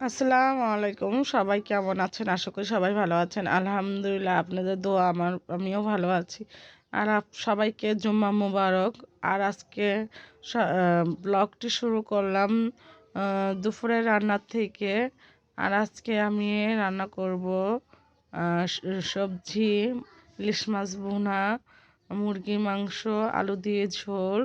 আসসালামু আলাইকুম। সবাই কেমন আছেন? আশা করি সবাই ভালো আছেন। আলহামদুলিল্লাহ আপনাদের দোয়া, আমার, আমিও ভালো আছি। আর সবাইকে জুম্মা মুবারক। আর আজকে ব্লগটি শুরু করলাম দুপুরের রান্নার থেকে। আর আজকে আমি রান্না করব সবজি, ইলিশ মাছ বোনা মুরগি মাংস, আলু দিয়ে ঝোল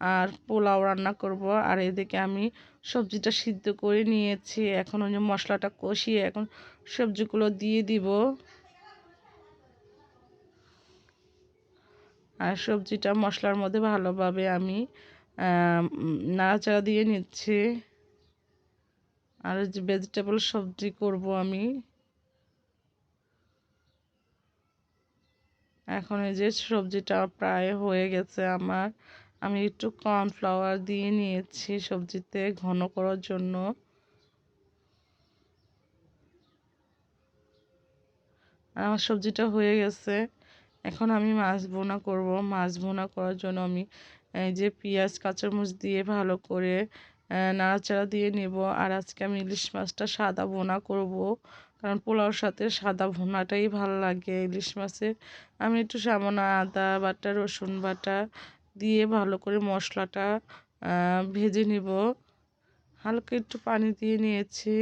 আর পোলাও রান্না করব। আর এদিকে আমি সবজিটা সিদ্ধ করে নিয়েছি। এখন ওই যে মশলাটা কষিয়ে এখন সবজিগুলো দিয়ে দিব। আর সবজিটা মশলার মধ্যে ভালোভাবে আমি নাড়াচাড়া দিয়ে নিচ্ছি। আর যে ভেজিটেবল সবজি করব আমি। এখন এই যে সবজিটা প্রায় হয়ে গেছে আমার। আমি একটু কর্নফ্লাওয়ার দিয়ে নিয়েছি সবজিতে ঘন করার জন্য। আমার সবজিটা হয়ে গেছে। এখন আমি মাছ বোনা করব। মাছ বোনা করার জন্য আমি এই যে পেঁয়াজ, কাঁচামরিচ দিয়ে ভালো করে নাড়াচাড়া দিয়ে নেব। আর আজকে আমি ইলিশ মাছটা সাদা বোনা করব। কারণ পোলাওর সাথে সাদা ভুনাটাই ভালো লাগে। ইলিশ মাছের আমি একটু সামান্য আদা বাটা, রসুন বাটা দিয়ে ভালো করে মশলাটা ভেজে নিব। হালকা একটু পানি দিয়ে নিয়েছি।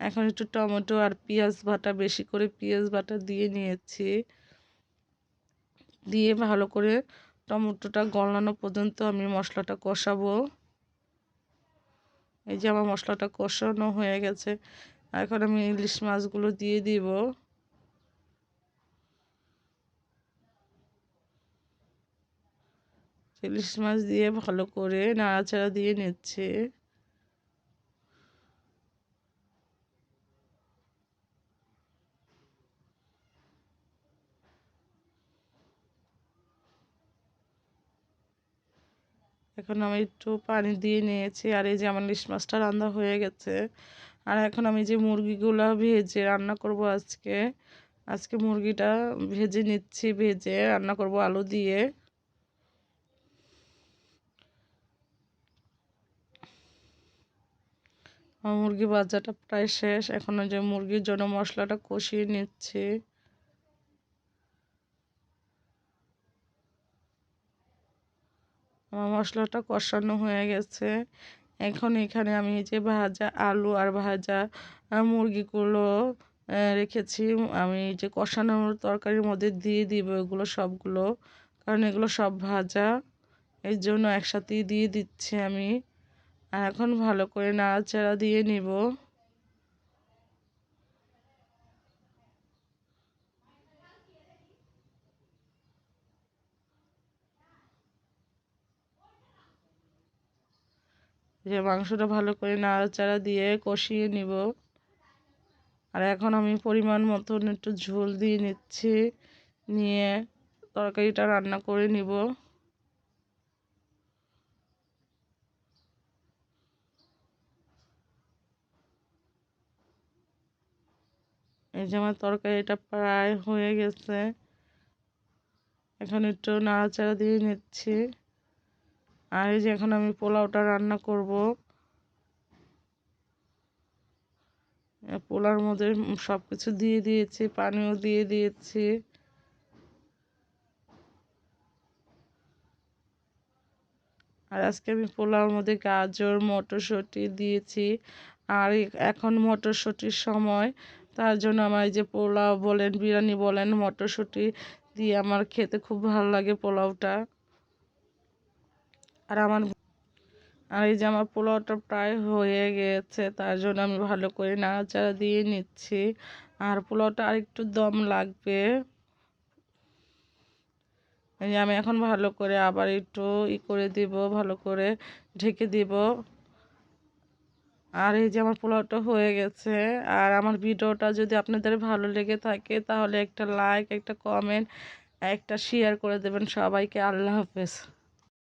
এখন একটু টমেটো আর পেঁয়াজ বাটা, বেশি করে পেঁয়াজ বাটা দিয়ে নিয়েছি। দিয়ে ভালো করে টমেটোটা গলানো পর্যন্ত আমি মশলাটা কষাবো। এই যে আমার মশলাটা কষানো হয়ে গেছে। এখন আমি ইলিশ মাছগুলো দিয়ে দিব। ইলিশ মাছ দিয়ে ভালো করে নাড়াচাড়া দিয়ে নিচ্ছে। এখন আমি একটু পানি দিয়ে নিয়েছি, আর এই যে আমার ইলিশ মাছটা রান্না হয়ে গেছে। আর এখন আমি যে মুরগিগুলো ভেজে রান্না করব আজকে আজকে মুরগিটা ভেজে নিচ্ছি, ভেজে রান্না করব আলু দিয়ে। আমার মুরগি বাজাটা প্রায় শেষ। এখন যে মুরগির জন্য মশলাটা কষিয়ে নিচ্ছি। আমার মশলাটা কষানো হয়ে গেছে। এখন এখানে আমি যে ভাজা আলু আর ভাজা মুরগিগুলো রেখেছি। আমি যে কষানোর তরকারির মধ্যে দিয়ে দিব এগুলো সবগুলো, কারণ এগুলো সব ভাজা। এর জন্য একসাথেই দিয়ে দিচ্ছি আমি। এখন ভালো করে নাড়াচাড়া দিয়ে নিব। যে মাংসটা ভালো করে নাড়াচাড়া দিয়ে কষিয়ে নিব। আর এখন আমি পরিমাণ মতন একটু ঝোল দিয়ে নিচ্ছি, নিয়ে তরকারিটা রান্না করে নিব। এই যে আমার তরকারিটা প্রায় হয়ে গেছে। এখন একটু নাড়াচাড়া দিয়ে নিচ্ছি। আর এই যে এখন আমি পোলাওটা রান্না করব। পোলার মধ্যে সব কিছু দিয়ে দিয়েছি, পানিও দিয়ে দিয়েছি। আর আজকে আমি পোলাওর মধ্যে গাজর, মটরশুঁটি দিয়েছি। আর এখন মটরশুঁটির সময় তার জন্য আমার এই যে পোলাও বলেন, বিরিয়ানি বলেন, মটরশুঁটি দিয়ে আমার খেতে খুব ভালো লাগে পোলাওটা। আর আমার আর এই যে আমার পোলাওটা প্রায় হয়ে গেছে, তার জন্য আমি ভালো করে নাড়াচাড়া দিয়ে নিচ্ছি। আর পোলাওটা আর একটু দম লাগবে। আমি এখন ভালো করে আবার একটু ই করে দিব, ভালো করে ঢেকে দিব। আর এই যে আমার পোলাওটা হয়ে গেছে, আর আমার ভিডিওটা যদি আপনাদের ভালো লেগে থাকে তাহলে একটা লাইক একটা কমেন্ট একটা শেয়ার করে দেবেন সবাইকে। আল্লাহ হাফেজ।